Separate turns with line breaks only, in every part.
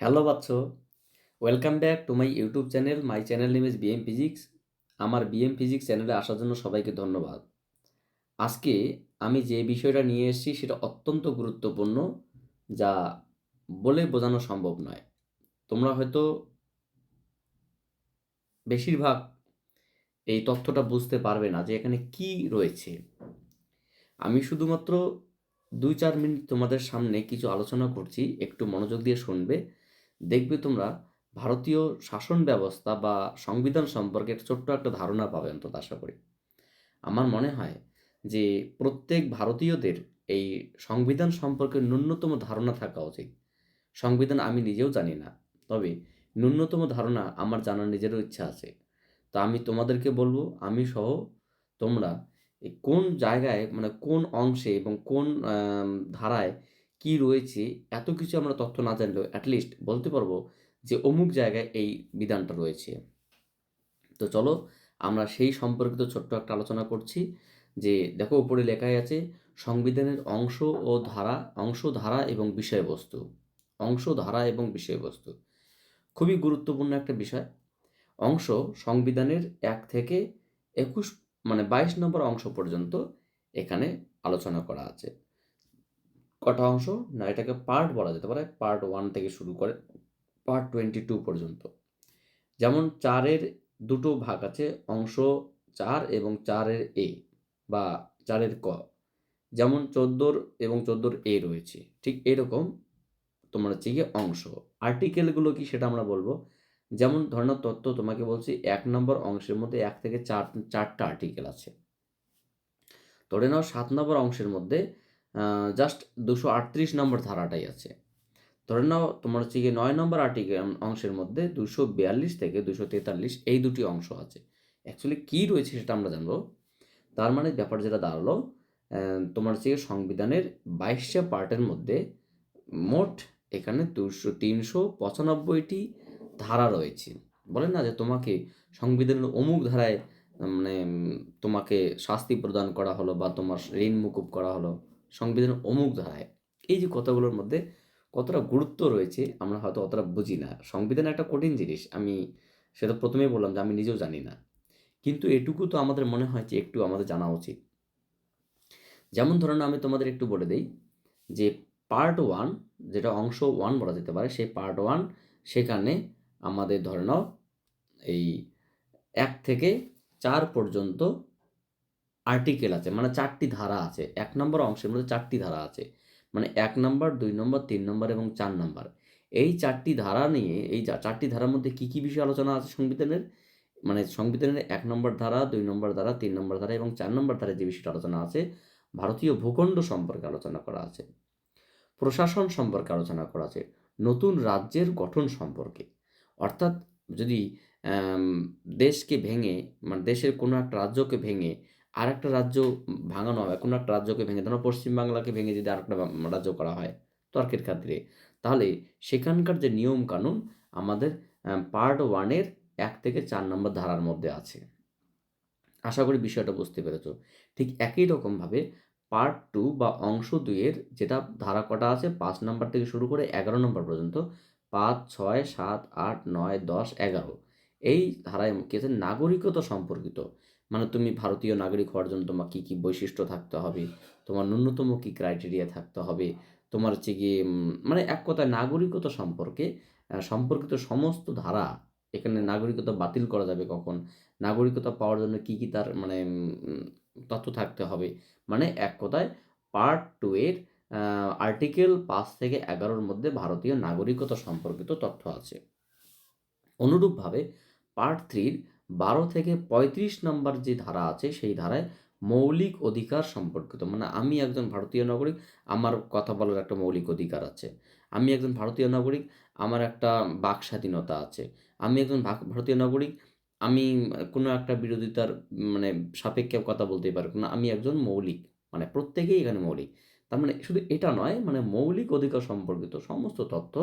Hello বাচ্চ, welcome back to my YouTube channel, my channel name is BM physics. আমার BM physics চ্যানেলে আসার জন্য সবাইকে ধন্যবাদ। আজকে আমি যে বিষয়টা নিয়ে এসেছি সেটা অত্যন্ত গুরুত্বপূর্ণ, যা বলে বোঝানো সম্ভব নয়। তোমরা হয়তো বেশিরভাগ এই তথ্যটা বুঝতে পারবে না যে এখানে কি রয়েছে। আমি শুধুমাত্র দুই চার মিনিট তোমাদের সামনে কিছু আলোচনা করছি, একটু মনোযোগ দিয়ে শুনবে। দেখবে তোমরা ভারতীয় শাসন ব্যবস্থা বা সংবিধান সম্পর্কে একটা ছোট্ট একটা ধারণা পাবে অন্তত আশা করি। আমার মনে হয় যে প্রত্যেক ভারতীয়দের এই সংবিধান সম্পর্কে ন্যূনতম ধারণা থাকা উচিত। সংবিধান আমি নিজেও জানি না, তবে ন্যূনতম ধারণা আমার জানার নিজেরও ইচ্ছা আছে। তা আমি তোমাদেরকে বলব, আমি সহ তোমরা কোন জায়গায় মানে কোন অংশে এবং কোন ধারায় কি রয়েছে, এত কিছু আমরা তথ্য না জানলেও অ্যাটলিস্ট বলতে পারব যে অমুক জায়গায় এই বিধানটা রয়েছে। তো চলো, আমরা সেই সম্পর্কিত ছোট্ট একটা আলোচনা করছি যে দেখো উপরে লেখাই আছে, সংবিধানের অংশ ও ধারা অংশ ধারা এবং বিষয়বস্তু। অংশ ধারা এবং বিষয়বস্তু। খুবই গুরুত্বপূর্ণ একটা বিষয়। অংশ সংবিধানের এক থেকে একুশ মানে বাইশ নম্বর অংশ পর্যন্ত এখানে আলোচনা করা আছে। কটা অংশ? না, এটাকে পার্ট বলা যেতে পারে। পার্ট ওয়ান থেকে শুরু করে পার্ট টোয়েন্টি টু পর্যন্ত। যেমন চারের দুটো ভাগ আছে, অংশ চার এবং চারের এ বা চারের ক। যেমন চোদ্দোর এবং চোদ্দোর এ রয়েছে। ঠিক এরকম তোমার হচ্ছে গিয়ে অংশ। আর্টিকেলগুলো কি সেটা আমরা বলব? যেমন ধরো তত্ত্ব তোমাকে বলছি, এক নম্বর অংশের মধ্যে এক থেকে চার, চারটা আর্টিকেল আছে। ধরে নাও সাত নম্বর অংশের মধ্যে জাস্ট দুশো আটত্রিশ নম্বর ধারাটাই আছে। ধরে নাও তোমার হচ্ছে গিয়ে নয় নম্বর আর্টিকেল অংশের মধ্যে দুশো বিয়াল্লিশ থেকে দুশো তেতাল্লিশ এই দুটি অংশ আছে। অ্যাকচুয়ালি কী রয়েছে সেটা আমরা জানব। তার মানে ব্যাপার যেটা দাঁড়াল তোমার হচ্ছে সংবিধানের বাইশটা পার্টের মধ্যে মোট এখানে দুশো তিনশো পঁচানব্বইটি ধারা রয়েছে। বলেন না যে তোমাকে সংবিধানের অমুক ধারায় মানে তোমাকে শাস্তি প্রদান করা হলো বা তোমার ঋণ মুকুব করা হলো। সংবিধানের অমুক ধারায় এই যে কথাগুলোর মধ্যে কতটা গুরুত্ব রয়েছে আমরা হয়তো অতটা বুঝি না। সংবিধান একটা কঠিন জিনিস। আমি সেটা প্রথমেই বললাম যে আমি নিজেও জানি না। কিন্তু এটুকু তো আমাদের মনে হয় যে একটু আমাদের জানা উচিত। যেমন ধরুন আমি তোমাদের একটু বলে দেই যে পার্ট ওয়ান যেটা অংশ ওয়ান বলা যেতে পারে, সেই পার্ট ওয়ান সেখানে আমাদের ধরে নাও এই এক থেকে চার পর্যন্ত আর্টিকেল আছে মানে চারটি ধারা আছে। এক নম্বর অংশের মধ্যে চারটি ধারা আছে। মানে এক নম্বর, দুই নম্বর, তিন নম্বর এবং চার নম্বর। এই চারটি ধারা নিয়ে, এই চারটি ধারার মধ্যে কী কী বিষয় আলোচনা আছে সংবিধানের? মানে সংবিধানের এক নম্বর ধারা, দুই নম্বর ধারা, তিন নম্বর ধারা এবং চার নম্বর ধারায় যে বিষয়টা আলোচনা আছে, ভারতীয় ভূখণ্ড সম্পর্কে আলোচনা করা আছে। প্রশাসন সম্পর্কে আলোচনা করা আছে। নতুন রাজ্যের গঠন সম্পর্কে। অর্থাৎ যদি দেশকে ভেঙে মানে দেশের কোনো একটা রাজ্যকে ভেঙে আর একটা রাজ্য ভাঙানো হয় কোনো একটা রাজ্যকে ভেঙে ধরো পশ্চিমবাংলাকে ভেঙে যদি আর একটা রাজ্য করা হয় তর্কের খাতিরে। তাহলে সেখানকার যে নিয়ম কানুন আমাদের পার্ট ওয়ানের এক থেকে চার নম্বর ধারার মধ্যে আছে। আশা করি বিষয়টা বুঝতে পেরেছ। ঠিক একই রকমভাবে পার্ট টু বা অংশ দুইয়ের যেটা ধারা কটা আছে, পাঁচ নম্বর থেকে শুরু করে এগারো নম্বর পর্যন্ত, পাঁচ, ছয়, সাত, আট, নয়, দশ, এগারো, এই ধারায় কি আছে? নাগরিকতা সম্পর্কিত। মানে তুমি ভারতীয় নাগরিক হওয়ার জন্য তোমার কী কী বৈশিষ্ট্য থাকতে হবে? তোমার ন্যূনতম কী ক্রাইটেরিয়া থাকতে হবে? তোমার হচ্ছে গিয়ে মানে এক কথায় নাগরিকতা সম্পর্কে সম্পর্কিত সমস্ত ধারা এখানে নাগরিকতা বাতিল করা যাবে কখন? নাগরিকতা পাওয়ার জন্য কী কী তার মানে তথ্য থাকতে হবে? মানে এক কথায় পার্ট টু এর আর্টিকেল পাঁচ থেকে এগারোর মধ্যে ভারতীয় নাগরিকতা সম্পর্কিত তথ্য আছে। অনুরূপভাবে পার্ট থ্রির বারো থেকে পঁয়ত্রিশ নম্বর যে ধারা আছে, সেই ধারায় মৌলিক অধিকার সম্পর্কিত। মানে আমি একজন ভারতীয় নাগরিক, আমার কথা বলার একটা মৌলিক অধিকার আছে। আমি একজন ভারতীয় নাগরিক, আমার একটা বাক স্বাধীনতা আছে। আমি একজন ভারতীয় নাগরিক, আমি কোনো একটা বিরোধিতার মানে সাপেক্ষে কথা বলতেই পারব না। আমি একজন মৌলিক মানে প্রত্যেকেই এখানে মৌলিক। তার মানে শুধু এটা নয় মানে মৌলিক অধিকার সম্পর্কিত সমস্ত তথ্য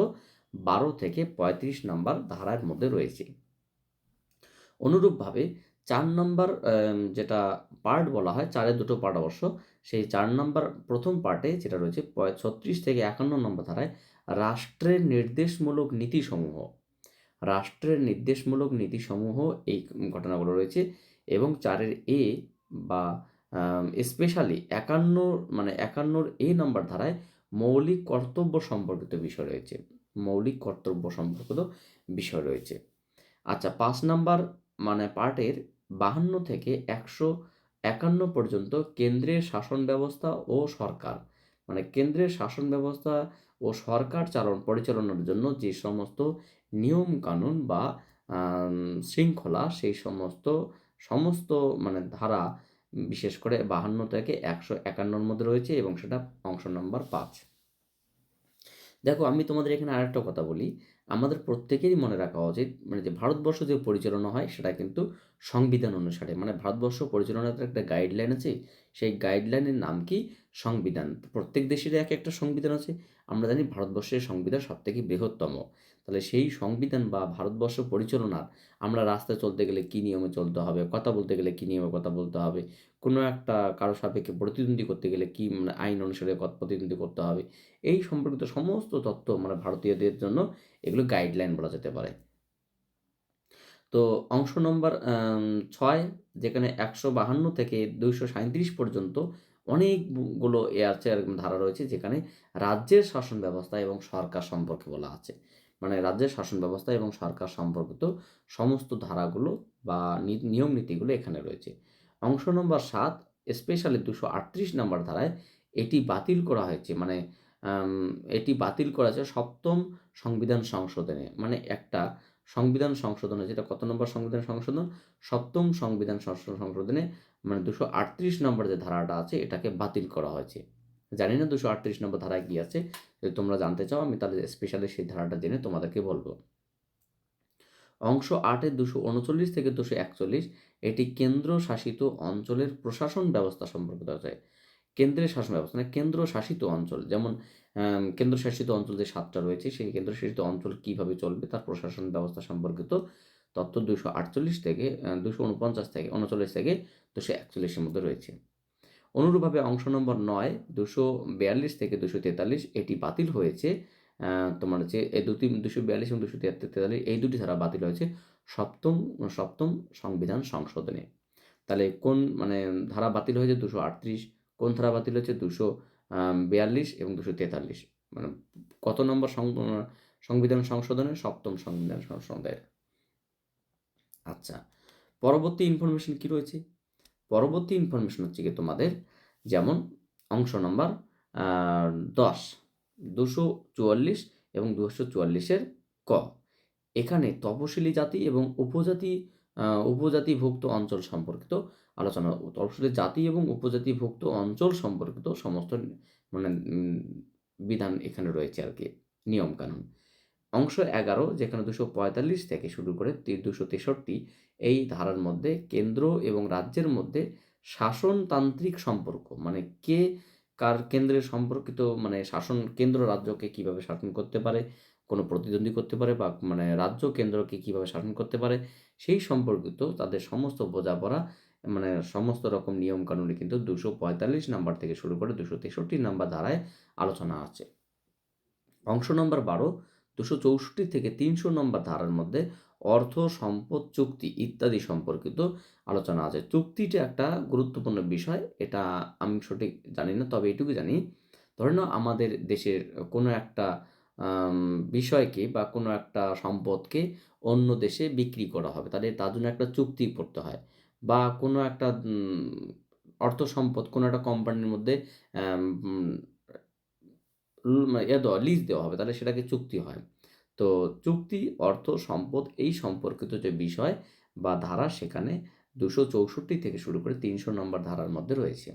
বারো থেকে পঁয়ত্রিশ নাম্বার ধারার মধ্যে রয়েছে। অনুরূপভাবে চার নম্বর যেটা পার্ট বলা হয়, চারের দুটো পার্ট অবশ্য, সেই চার নম্বর প্রথম পার্টে যেটা রয়েছে ছত্রিশ থেকে একান্ন নম্বর ধারায় রাষ্ট্রের নির্দেশমূলক নীতিসমূহ। রাষ্ট্রের নির্দেশমূলক নীতিসমূহ এই ঘটনাগুলো রয়েছে এবং চারের এ বা স্পেশালি একান্ন মানে একান্নর এ নম্বর ধারায় মৌলিক কর্তব্য সম্পর্কিত বিষয় রয়েছে। মৌলিক কর্তব্য সম্পর্কিত বিষয় রয়েছে। আচ্ছা পাঁচ নাম্বার মানে পার্টের বাহান্ন থেকে একশো একান্ন পর্যন্ত কেন্দ্রের শাসন ব্যবস্থা ও সরকার। মানে কেন্দ্রের শাসন ব্যবস্থা ও সরকার চালন পরিচালনার জন্য যে সমস্ত নিয়ম কানুন বা শৃঙ্খলা সেই সমস্ত সমস্ত মানে ধারা বিশেষ করে বাহান্ন থেকে একশো একান্নর মধ্যে রয়েছে এবং সেটা অংশ নম্বর পাঁচ। দেখো আমি তোমাদের এখানে আরেকটা কথা বলি। আমাদের প্রত্যেকেরই মনে রাখা উচিত মানে যে ভারতবর্ষ যে পরিচালনা হয় সেটা কিন্তু সংবিধান অনুসারে। মানে ভারতবর্ষ পরিচালনার একটা গাইডলাইন আছে সেই গাইডলাইনের নাম কি? সংবিধান। প্রত্যেক দেশের এক একটা সংবিধান আছে। আমরা জানি ভারতবর্ষের সংবিধান সবথেকে বৃহত্তম। তাহলে সেই সংবিধান বা ভারতবর্ষ পরিচালনার আমরা রাস্তায় চলতে গেলে কী নিয়মে চলতে হবে, কথা বলতে গেলে কী নিয়মে কথা বলতে হবে, কোনো একটা কারও সাপেক্ষে প্রতিদ্বন্দ্বী করতে গেলে কী মানে আইন অনুসারে প্রতিদ্বন্দ্বী করতে হবে, এই সম্পর্কিত সমস্ত তথ্য মানে ভারতীয়দের জন্য এগুলো গাইডলাইন বলা যেতে পারে। তো অংশ নম্বর ছয়, যেখানে একশো বাহান্ন থেকে দুইশো সাঁত্রিশ পর্যন্ত অনেকগুলো এ আছে ধারা রয়েছে, যেখানে রাজ্যের শাসন ব্যবস্থা এবং সরকার সম্পর্কে বলা আছে। মানে রাজ্যের শাসন ব্যবস্থা এবং সরকার সম্পর্কিত সমস্ত ধারাগুলো বা নিয়ম নীতিগুলো এখানে রয়েছে। অংশ নম্বর সাত, স্পেশালি দুশো আটত্রিশ নম্বর ধারায় এটি বাতিল করা হয়েছে। মানে এটি বাতিল করা হয়েছে সপ্তম সংবিধান সংশোধনে। মানে একটা সংবিধান সংশোধনে যেটা কত নম্বর সংবিধান সংশোধন? সপ্তম সংবিধান সংশোধনে মানে দুশো আটত্রিশ নম্বর যে ধারাটা আছে, এটাকে বাতিল করা হয়েছে। জানি না দুশো আটত্রিশ নম্বর ধারায় কী আছে, যদি তোমরা জানতে চাও, আমি তাহলে স্পেশালি সেই ধারাটা জেনে তোমাদেরকে বলব। অংশ আটের দুশো উনচল্লিশ থেকে দুশো একচল্লিশ, এটি কেন্দ্র শাসিত অঞ্চলের প্রশাসন ব্যবস্থা সম্পর্কিত আছে। কেন্দ্রের শাসন ব্যবস্থা মানে কেন্দ্র শাসিত অঞ্চল, যেমন কেন্দ্রশাসিত অঞ্চল যে সাতটা রয়েছে, সেই কেন্দ্রশাসিত অঞ্চল কীভাবে চলবে তার প্রশাসন ব্যবস্থা সম্পর্কিত তথ্য দুশো আটচল্লিশ থেকে দুশো উনপঞ্চাশ থেকে, উনচল্লিশ থেকে দুশো একচল্লিশের মধ্যে রয়েছে। অনুরূপভাবে অংশ নম্বর নয় দুশো বিয়াল্লিশ থেকে দুশো তেতাল্লিশ এটি বাতিল হয়েছে। তোমার হচ্ছে এই দুটি দুশো বিয়াল্লিশ এবং দুশো তিয়াত্তর, তেতাল্লিশ এই দুটি ধারা বাতিল হয়েছে সপ্তম সপ্তম সংবিধান সংশোধনে। তাহলে কোন মানে ধারা বাতিল হয়েছে দুশো আটত্রিশ, কোন ধারা বাতিল হয়েছে দুশো বিয়াল্লিশ এবং দুশো তেতাল্লিশ। মানে কত নম্বর সংবিধান সংশোধনের? সপ্তম সংবিধান সংশোধনের। আচ্ছা পরবর্তী ইনফরমেশন কি রয়েছে? পরবর্তী ইনফরমেশন হচ্ছে কি তোমাদের যেমন অংশ নম্বর দশ, দুশো চুয়াল্লিশ এবং দুশো চুয়াল্লিশের ক। এখানে তপশিলি জাতি এবং উপজাতি উপজাতিভুক্ত অঞ্চল সম্পর্কিত আলোচনা তপশিলি জাতি এবং উপজাতিভুক্ত অঞ্চল সম্পর্কিত সমস্ত মানে বিধান এখানে রয়েছে আর কি, নিয়মকানুন। অংশ এগারো, যেখানে দুশো পঁয়তাল্লিশ থেকে শুরু করে দুশো তেষট্টি, এই ধারার মধ্যে কেন্দ্র এবং রাজ্যের মধ্যে শাসনতান্ত্রিক সম্পর্ক মানে কে কার কেন্দ্রের সম্পর্কিত মানে শাসন কেন্দ্র রাজ্যকে কীভাবে শাসন করতে পারে, কোনো প্রতিদ্বন্দ্বী করতে পারে বা মানে রাজ্য কেন্দ্রকে কীভাবে শাসন করতে পারে, সেই সম্পর্কিত তাদের সমস্ত বোঝাপড়া মানে সমস্ত রকম নিয়মকানুনে কিন্তু দুশো পঁয়তাল্লিশ নাম্বার থেকে শুরু করে দুশো তেষট্টি নাম্বার ধারায় আলোচনা আছে। অংশ নম্বর বারো, দুশো চৌষট্টি থেকে তিনশো নম্বর ধারার মধ্যে অর্থ, সম্পদ, চুক্তি ইত্যাদি সম্পর্কিত আলোচনা আছে। চুক্তিটা একটা গুরুত্বপূর্ণ বিষয়, এটা আমি সঠিক জানি না, তবে এটুকু জানি। ধরে নাও আমাদের দেশের কোনো একটা বিষয়কে বা কোনো একটা সম্পদকে অন্য দেশে বিক্রি করা হবে, তাহলে তার জন্য একটা চুক্তি করতে হয়। বা কোনো একটা অর্থ সম্পদ কোনো একটা কোম্পানির মধ্যে ইয়ে দেওয়া লিজ দেওয়া হবে, তাহলে সেটাকে চুক্তি হয়। তো চুক্তি, অর্থ, সম্পদ এই সম্পর্কিত যে বিষয় বা ধারা সেখানে দুশো চৌষট্টি থেকে শুরু করে তিনশো নম্বর ধারার মধ্যে রয়েছে।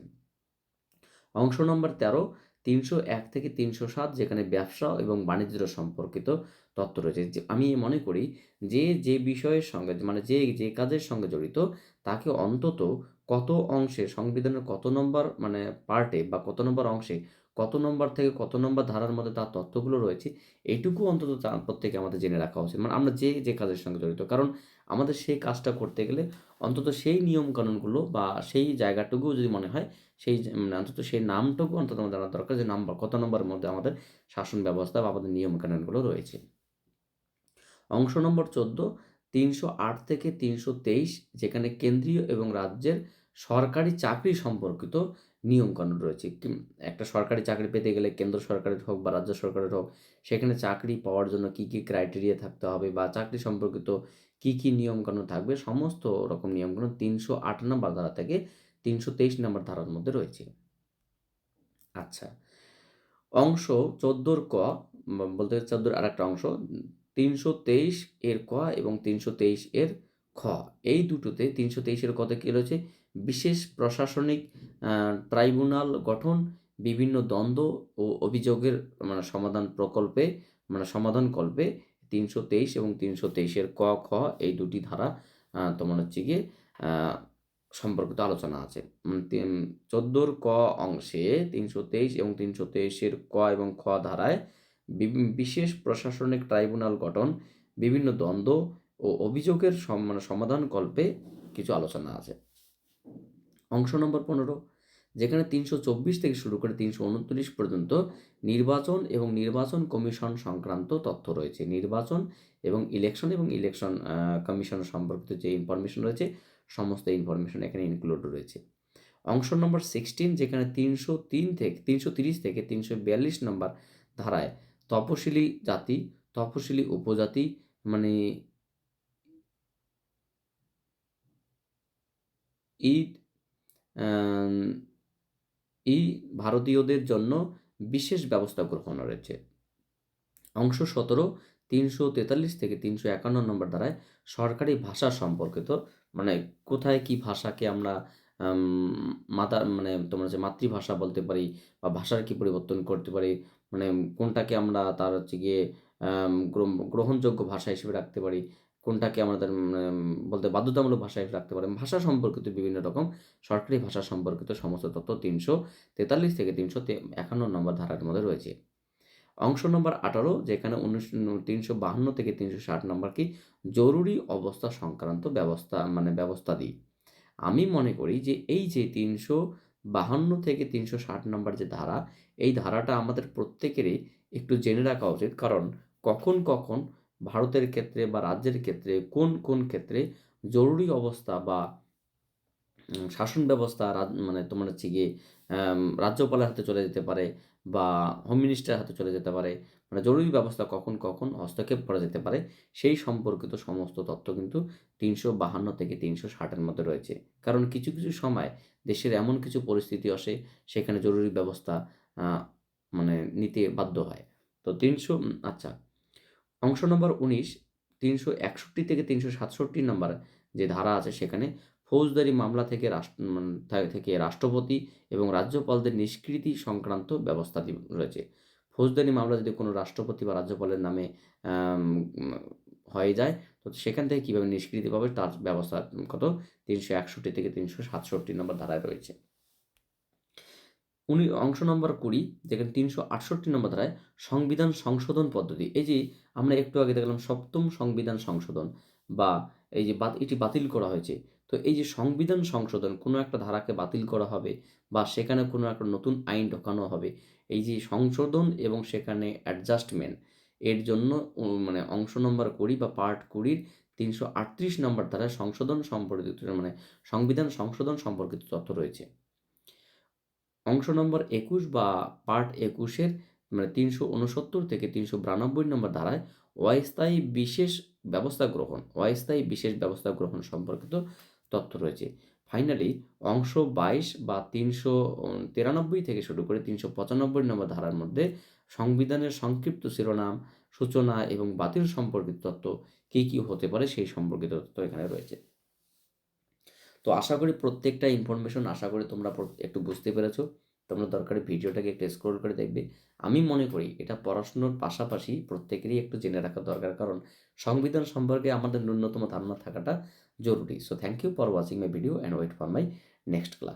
অংশ নম্বর তেরো তিনশো এক থেকে তিনশো সাত যেখানে ব্যবসা এবং বাণিজ্য সম্পর্কিত তথ্য রয়েছে। আমি মনে করি যে যে বিষয়ের সঙ্গে মানে যে যে কাজের সঙ্গে জড়িত, তাকে অন্তত কত অংশে, সংবিধানের কত নম্বর মানে পার্টে বা কত নম্বর অংশে কত নম্বর থেকে কত নম্বর ধারার মধ্যে তার তথ্যগুলো রয়েছে, এইটুকু অন্তত প্রত্যেকে আমাদের জেনে রাখা উচিত। মানে আমরা যে যে কাজের সঙ্গে জড়িত। কারণ আমাদের সেই কাজটা করতে গেলে অন্তত সেই নিয়মকানুনগুলো বা সেই জায়গাটুকুও যদি মনে হয়, সেই মানে অন্তত সেই নামটুকু অন্তত আমাদের জানা দরকার যে নাম্বার, কত নম্বরের মধ্যে আমাদের শাসন ব্যবস্থা বা আমাদের নিয়মকানুনগুলো রয়েছে। অংশ নম্বর চোদ্দ, তিনশো আট থেকে তিনশো তেইশ, যেখানে কেন্দ্রীয় এবং রাজ্যের সরকারি চাকরি সম্পর্কিত নিয়মকানুন রয়েছে। একটা সরকারি চাকরি পেতে গেলে কেন্দ্র সরকারের হোক বা রাজ্য সরকারের হোক, সেখানে চাকরি পাওয়ার জন্য কী কী ক্রাইটেরিয়া থাকতে হবে বা চাকরি সম্পর্কিত কী কী নিয়মকানুন থাকবে, সমস্ত রকম নিয়মকানুন তিনশো আট নম্বর ধারা থেকে তিনশো তেইশ নম্বর ধারার মধ্যে রয়েছে। আচ্ছা অংশ চোদ্দোর ক বলতে চোদ্দোর আর একটা অংশ, তিনশো তেইশ এর ক এবং তিনশো তেইশ এর খ, এই দুটোতে তিনশো তেইশের কতে কী রয়েছে? বিশেষ প্রশাসনিক ট্রাইব্যুনাল গঠন, বিভিন্ন দ্বন্দ্ব ও অভিযোগের মানে সমাধান প্রকল্পে মানে সমাধান কল্পে তিনশো তেইশ এবং তিনশো তেইশের ক, খ এই দুটি ধারা তোমার হচ্ছে গিয়ে সম্পর্কিত আলোচনা আছে। চোদ্দোর ক অংশে তিনশো তেইশ এবং তিনশো তেইশের ক এবং খ ধারায় বিশেষ প্রশাসনিক ট্রাইব্যুনাল গঠন, বিভিন্ন দ্বন্দ্ব ও অভিযোগের মানে সমাধান কল্পে কিছু আলোচনা আছে। অংশ নম্বর পনেরো যেখানে তিনশো চব্বিশ থেকে শুরু করে তিনশো উনত্রিশ পর্যন্ত নির্বাচন এবং নির্বাচন কমিশন সংক্রান্ত তথ্য রয়েছে। নির্বাচন এবং ইলেকশন এবং ইলেকশন কমিশন সম্পর্কিত যে ইনফরমেশন রয়েছে সমস্ত ইনফরমেশন এখানে ইনক্লুড রয়েছে। অংশ নম্বর সিক্সটিন যেখানে তিনশো তিন থেকে তিনশো তিরিশ থেকে তিনশো বিয়াল্লিশ নম্বর ধারায় তপশিলি জাতি তপশিলি উপজাতি মানে আম, এই ভারতীয়দের জন্য বিশেষ ব্যবস্থা গ্রহণ রয়েছে। অংশ সতেরো, তিনশো তেতাল্লিশ থেকে তিনশো একান্ন নম্বর দ্বারায় সরকারি ভাষা সম্পর্কিত মানে কোথায় কি ভাষাকে আমরা মাতা মানে তোমার হচ্ছে মাতৃভাষা বলতে পারি বা ভাষার কি পরিবর্তন করতে পারি মানে কোনটাকে আমরা তার হচ্ছে গিয়ে গ্রহণযোগ্য ভাষা হিসেবে রাখতে পারি কোনটাকে আমাদের বলতে বাধ্যতামূলক ভাষা হিসেবে রাখতে পারি ভাষা সম্পর্কিত বিভিন্ন রকম, সরকারি ভাষা সম্পর্কিত সমস্ত তথ্য তিনশো তেতাল্লিশ থেকে তিনশো একান্ন নম্বর ধারার মধ্যে রয়েছে। অংশ নম্বর আঠারো, যেখানে উনিশ, তিনশো বাহান্ন থেকে তিনশো ষাট নম্বর কি জরুরি অবস্থা সংক্রান্ত ব্যবস্থা মানে ব্যবস্থা দিই আমি মনে করি যে এই যে তিনশো বাহান্ন থেকে তিনশো ষাট নম্বর যে ধারা, এই ধারাটা আমাদের প্রত্যেকেরই একটু জেনে রাখা উচিত। কারণ কখন কখন ভারতের ক্ষেত্রে বা রাজ্যের ক্ষেত্রে কোন কোন ক্ষেত্রে জরুরি অবস্থা বা শাসন ব্যবস্থা মানে তোমার হচ্ছে গিয়ে রাজ্যপালের হাতে চলে যেতে পারে বা হোম মিনিস্টারের হাতে চলে যেতে পারে মানে জরুরি ব্যবস্থা কখন কখন হস্তক্ষেপ করা যেতে পারে, সেই সম্পর্কিত সমস্ত তথ্য কিন্তু তিনশো বাহান্ন থেকে তিনশো ষাটের মধ্যে রয়েছে। কারণ কিছু কিছু সময় দেশের এমন কিছু পরিস্থিতি আসে, সেখানে জরুরি ব্যবস্থা মানে নিতে বাধ্য হয়। তো তিনশো আচ্ছা অংশ নম্বর উনিশ, তিনশো একষট্টি থেকে তিনশো সাতষট্টি নম্বর যে ধারা আছে সেখানে ফৌজদারি মামলা থেকে রাষ্ট্র মানে থেকে রাষ্ট্রপতি এবং রাজ্যপালদের নিষ্কৃতি সংক্রান্ত ব্যবস্থা রয়েছে। ফৌজদারি মামলা যদি কোনো রাষ্ট্রপতি বা রাজ্যপালের নামে হয়ে যায়, তো সেখান থেকে কীভাবে নিষ্কৃতি পাবে তার ব্যবস্থা কত? তিনশো একষট্টি থেকে তিনশো সাতষট্টি নম্বর ধারায় রয়েছে। উনি অংশ নম্বর কুড়ি যেখানে তিনশো আটষট্টি নম্বর ধারায় সংবিধান সংশোধন পদ্ধতি। এই যে আমরা একটু আগে দেখলাম সপ্তম সংবিধান সংশোধন বা এই যে এটি বাতিল করা হয়েছে। তো এই যে সংবিধান সংশোধন কোনো একটা ধারাকে বাতিল করা হবে বা সেখানে কোনো একটা নতুন আইন ঢোকানো হবে, এই যে সংশোধন এবং সেখানে অ্যাডজাস্টমেন্ট এর জন্য মানে অংশ নম্বর কুড়ি বা পার্ট কুড়ির তিনশো আটত্রিশ নম্বর ধারায় সংশোধন সম্পর্কিত মানে সংবিধান সংশোধন সম্পর্কিত তথ্য রয়েছে। অংশ নম্বর একুশ বা পার্ট একুশের মানে তিনশো উনসত্তর থেকে তিনশো বিরানব্বই নম্বর ধারায় অস্থায়ী বিশেষ ব্যবস্থা গ্রহণ, অস্থায়ী বিশেষ ব্যবস্থা গ্রহণ সম্পর্কিত তথ্য রয়েছে। ফাইনালি অংশ বাইশ বা তিনশো তিরানব্বই থেকে শুরু করে তিনশো পঁচানব্বই নম্বর ধারার মধ্যে সংবিধানের সংক্ষিপ্ত শিরোনাম, সূচনা এবং বাতিল সম্পর্কিত তথ্য কী কী হতে পারে সেই সম্পর্কিত তথ্য এখানে রয়েছে। তো আশা করি প্রত্যেকটা ইনফরমেশন আশা করি তোমরা একটু বুঝতে পেরেছ। তোমরা দরকারি ভিডিওটাকে একটু স্ক্রোল করে দেখবে। আমি মনে করি এটা পড়াশুনোর পাশাপাশি প্রত্যেকেরই একটু জেনে রাখা দরকার, কারণ সংবিধান সম্পর্কে আমাদের ন্যূনতম ধারণা থাকাটা জরুরি। So thank you for watching my video and wait for my next class